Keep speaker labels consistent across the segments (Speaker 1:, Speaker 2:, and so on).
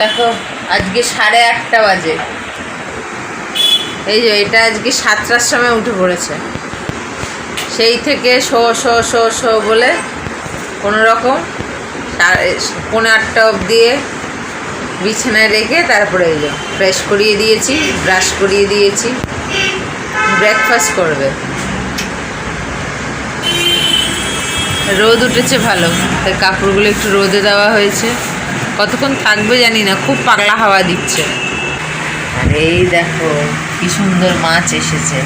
Speaker 1: দেখো, আজকে সাড়ে আটটা বাজে। এই যে, এটা আজকে সাতটার সময় উঠে পড়েছে। সেই থেকে শো শো শো শো বলে কোনো রকম পৌনে আটটা অবধি বিছানায় রেখে তারপরে এই যে ফ্রেশ করিয়ে দিয়েছি, ব্রাশ করিয়ে দিয়েছি। ব্রেকফাস্ট করবে। রোদ উঠেছে ভালো, তাই কাপড়গুলো একটু রোদে দেওয়া হয়েছে। কতক্ষণ থাকবে জানি না খুব পাগলা হাওয়া দিচ্ছে। আর এই দেখো কি সুন্দর মাছ এসেছে।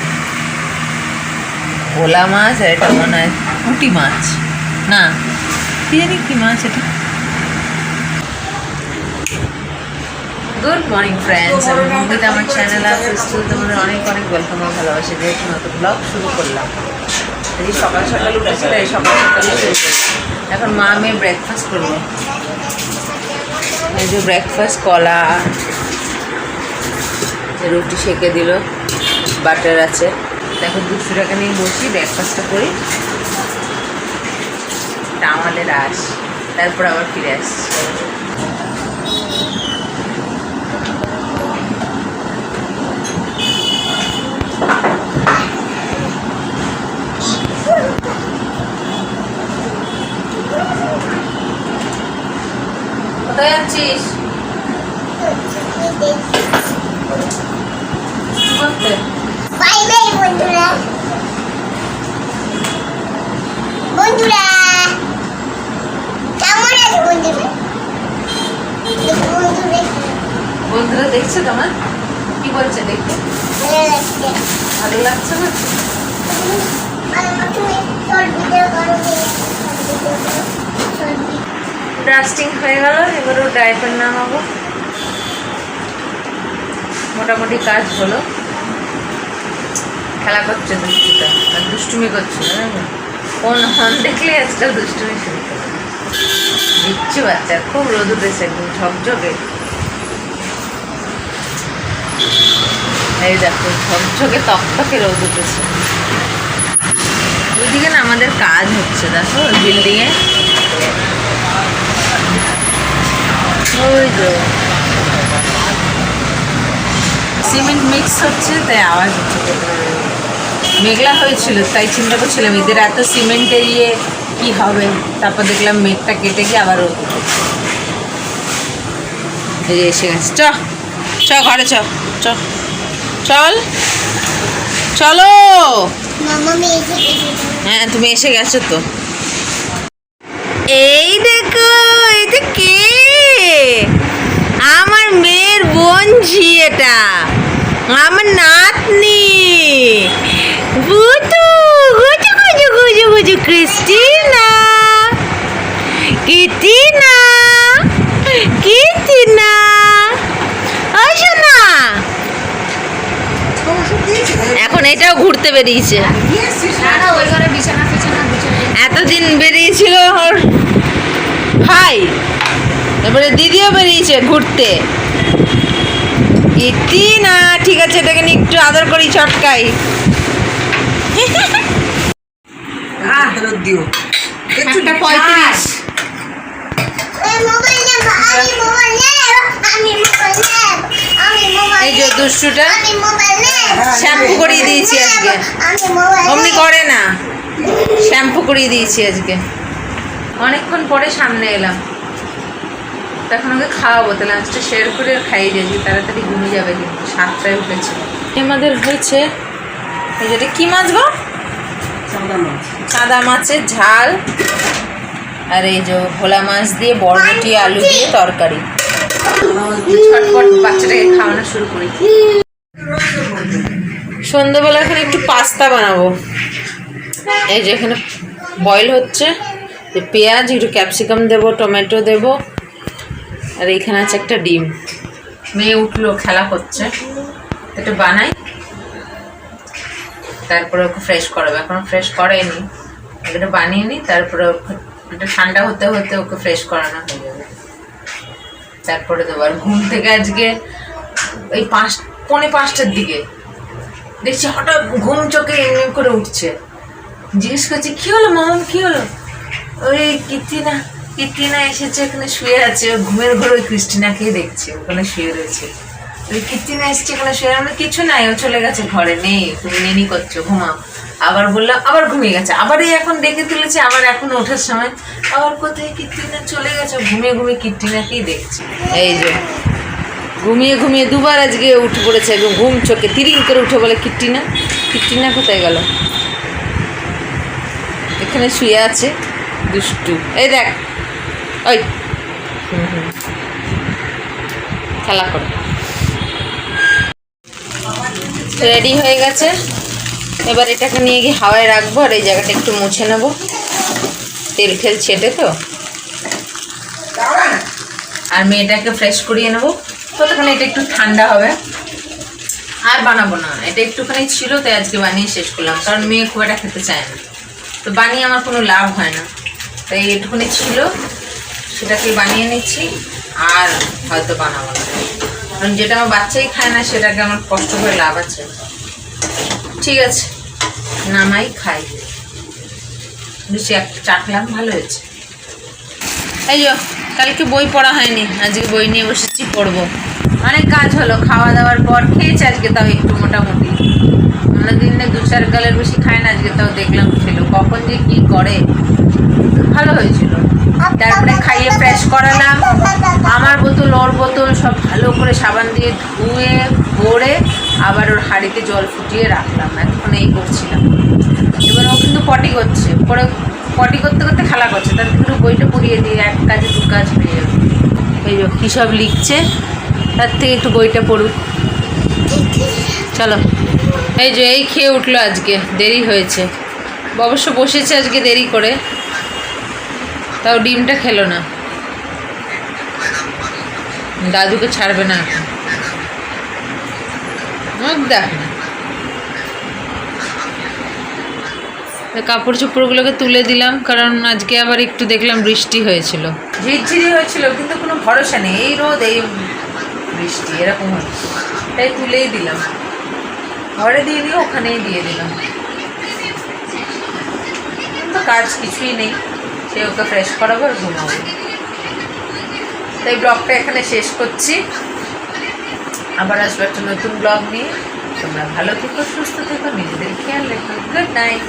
Speaker 1: ভোলা মাছ আর এটা মনে হয় পুঁটি মাছ। না কি জানি কি মাছ এটা। গুড মর্নিং ফ্রেন্ডস আমি মঙ্গিতা আমার চ্যানেল আছে স্কুল তোমাদের অনেক অনেক ওয়েলকাম আর ভালোবাসি। যেহেতু নতুন ব্লগ শুরু করলাম। এই সকাল সকাল উঠেছিল এই সকাল সকালে শুরু করলাম এখন মা মেয়ে ব্রেকফাস্ট করব। এই যে ব্রেকফাস্ট কলা রুটি সেকে দিল বাটার আছে। দেখো দুশো টাকা নিয়ে বসি ব্রেকফাস্টটা করি। এটা আমাদের আস, তারপর আবার ফিরে আসছি। কোথায় যাচ্ছিস?
Speaker 2: বাই বাই বন্ধুরা। বন্ধুরা কেমন আছে বন্ধুরা?
Speaker 1: দেখছে তোমার? কি বলছে দেখতে?
Speaker 2: ভালো লাগছে।
Speaker 1: না
Speaker 2: আর তুমি শর্ট ভিডিও করো শর্ট ভিডিও
Speaker 1: ডাস্টিং হয়ে গেল এবারও ডাইপার নামাবো। মোটামুটি কাজ হলো। খেলা করছে দুষ্টুটা, আর দুষ্টুমি করছে না ফোন হন দেখলে আজকাল দুষ্টুমি শুরু করে দিচ্ছি বাচ্চার খুব রোদ উঠেছে, একদম ঝকঝকে। এই দেখো, ঝকঝকে, তকতকে রোদ উঠেছে। ওইদিকে না আমাদের কাজ হচ্ছে, দেখো বিল্ডিংয়ে ওই সিমেন্ট মিক্স হচ্ছে তাই আওয়াজ হচ্ছে। মেঘলা হয়েছিল তাই চিন্তা করছিলাম এদের এত সিমেন্টের ইয়ে কি হবে? তারপর দেখলাম মেঘটা কেটে গিয়ে আবার রোদ এই যে এসে গেছে। চ চ ঘরে চ চ। চল। চলো। হ্যাঁ তুমি এসে গেছো তো। এই দেখো এটা কে আমার মেয়ের বোন ঝি এটা। আমার নাতনি। বুতু গুজু গুজু গুজু গুজু, ক্রিস্টিনা। কিটিনা কিটিনা। না এখন এটাও ঘুরতে বেরিয়েছে। এতদিন বেরিয়েছিল ওর ভাই। এবারে দিদিও বেরিয়েছে ঘুরতে। ইতি না ঠিক আছে এটাকে নিয়ে একটু আদর করি
Speaker 3: দিও।
Speaker 1: পঁয়ত্রিশ।
Speaker 2: এই মোবাইল নেব আমি মোবাইল নেব আমি মোবাইল নেব আমি মোবাইল
Speaker 1: এই যে দুষ্টুটা
Speaker 2: আমি মোবাইল নেব
Speaker 1: শ্যাম্পু করিয়ে দিয়েছি আজকে। অমনি করে না শ্যাম্পু করিয়ে দিয়েছি আজকে। অনেকক্ষণ পরে সামনে এলাম। তখন ওকে খাওয়াবো তাহলে লাঞ্চটা শেয়ার করে খাইয়ে দিয়েছি তাড়াতাড়ি ঘুমিয়ে যাবে কিন্তু সাতটায় উঠেছে। আমাদের হয়েছে এই যেটা কী মাছ গো? সাদা মাছের ঝাল আর এই যে ভোলা মাছ দিয়ে বরবটি আলু দিয়ে তরকারি। ছটপট বাচ্চাটাকে খাওয়ানো শুরু করি। সন্ধ্যেবেলা এখানে একটু পাস্তা বানাবো। এই যে এখানে বয়েল হচ্ছে যে পেঁয়াজ একটু ক্যাপসিকাম দেবো টমেটো দেবো আর এইখানে আছে একটা ডিম। মেয়ে উঠল, খেলা করছে এটা বানাই। তারপরে ওকে ফ্রেশ করাবে। এখন ফ্রেশ করাইনি এটা বানিয়ে নিই, তারপরে ওকে এটা ঠান্ডা হতে হতে ওকে ফ্রেশ করানো হয়ে যাবে। তারপরে দেবো। আর ঘুম থেকে আজকে ওই পাঁচ পৌনে পাঁচটার দিকে। দেখছি হঠাৎ ঘুম চোখে এমনি করে উঠছে। জিজ্ঞেস করছি, কী হলো মাম? কী হলো? ওই কীর্তি না। ক্রিস্টিনা এসেছে এখানে শুয়ে আছে ঘুমের ঘরে ওই ক্রিস্টিনাকেই দেখছে, ওখানে শুয়ে রয়েছে। ওই ক্রিস্টিনা এসেছে এখানে শুয়ে আমরা কিছু নাই, ও চলে গেছে, ঘরে নেই, তুমি নেনি করছ, ঘুমাও। আবার বললাম, আবার ঘুমিয়ে গেছে আবার এই এখন ডেকে তুলেছে, আবার এখন ওঠার সময়। আবার কোথায় কীর্তিনা চলে গেছে ঘুমিয়ে ঘুমিয়ে কীর্তিনাকেই দেখছে। এই যে, ঘুমিয়ে ঘুমিয়ে দুবার আজকে উঠে পড়েছে, একদম ঘুম চোখে তিরিং করে উঠে বলে কীর্তিনা কীর্তিনা কোথায় গেল? এখানে শুয়ে আছে, দুষ্টু। এই দেখ ওই। খেলা করে। রেডি হয়ে গেছে। এবার এটাকে নিয়ে গিয়ে হাওয়ায় রাখব আর এই জায়গাটা একটু মুছে নেব। তেল ঠেল ছেটে তো। আর মেয়েটাকে ফ্রেশ করিয়ে নেব। ততক্ষণে এটা একটু ঠান্ডা হবে। আর বানাবো না। এটা একটুখানি ছিল, তাই আজকে বানিয়ে শেষ করলাম। কারণ মেয়ে খুব একটা খেতে চায় না। তো বানিয়ে আমার কোনো লাভ হয় না। তাই এটুকুনি ছিল। সেটাকে বানিয়ে নিচ্ছি আর হয়তো বানাবো না। কারণ যেটা আমার বাচ্চাই খায় না, সেটাকে আমার কষ্ট করে লাভ আছে। ঠিক আছে নামাই খাই। বেশি একটা চাটলাম ভালো হয়েছে। এই যো, কালকে বই পড়া হয়নি, আজকে বই নিয়ে বসেছি পড়ব। অনেক কাজ হলো, খাওয়া দাওয়ার পর খেয়েছে আজকে, তাও একটু মোটামুটি। অন্য দিনে দু চার গালের বেশি খায় না, আজকে তাও দেখলাম খেলো কখন যে কি করে? ভালো হয়েছিল। তারপরে খাইয়ে ফ্রেশ করালাম। আমার বোতল, ওর বোতল সব ভালো করে সাবান দিয়ে ধুয়ে, ভরে আবার ওর হাঁড়িতে জল ফুটিয়ে রাখলাম। এতক্ষণ এই করছিলাম। এবার ও কিন্তু পটি করছে। পরে পটি করতে করতে খেলা করছে। তার একটু বইটা পড়িয়ে দিয়ে এক কাজে দু কাজ হয়ে যাবে এই যে কী সব লিখছে, তার থেকে একটু বইটা পড়ুক। চলো। এই যে, এই খেয়ে উঠল আজকে, দেরি হয়েছে। অবশ্য বসেছে আজকে দেরি করে। তাও ডিমটা খেলো না। দাদুকে ছাড়বে না কাপড় চোপড়গুলোকে তুলে দিলাম, কারণ আজকে আবার একটু দেখলাম বৃষ্টি হয়েছিল। ঝিরঝিরি হয়েছিল, কিন্তু কোনো ভরসা নেই। এই রোদ, এই বৃষ্টি, এরকম হচ্ছে তাই তুলেই দিলাম। ঘরে দিয়ে দিয়ে ওখানেই দিয়ে দিলাম তো কাজ কিছুই নেই। সে ওকে ফ্রেশ করাবো আর ঘুমাবো। তাই ব্লগটা এখানে শেষ করছি। আবার আসব একটা নতুন ব্লগ নিয়ে। তোমরা ভালো থেকো, সুস্থ থেকো, নিজেদের খেয়াল রেখো। Good night